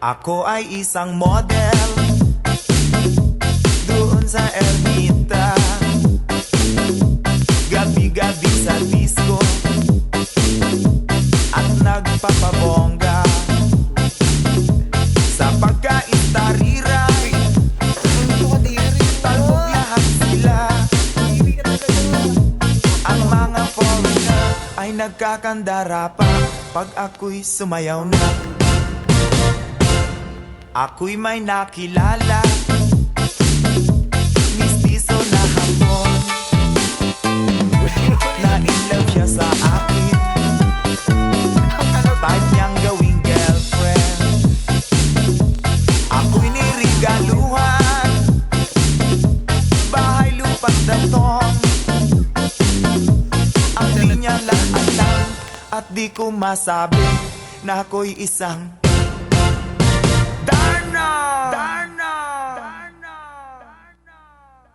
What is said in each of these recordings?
Ako ay isang model. Doon sa Ermita. Gabi-gabi sa disco. At nagpapabongga. Sa pagkaistariray Talbog lahat sila. Ang mga foreigner ay nagkakandara pa. Pag ako'y sumayaw na Ako'y may nakilala. Mistiso na hapon. Na in love siya sa akin. Type niyang gawing girlfriend. Ako'y nirigaluhan. Bahay lupa't datong Ang linya lang alam At di ko masabi Na ako'y isang Darna! Darna!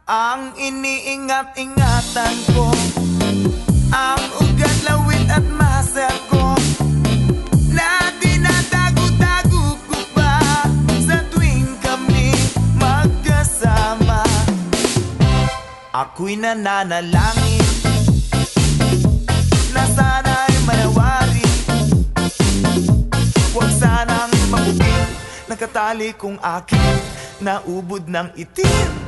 Ang iniingat-ingatan ko Ang ugat, lawit at muscle ko Na dinadago-dago ko pa Sa tuwing kami magkasama Ako'y nananalangin Nakatali kong akin Naubod ng itim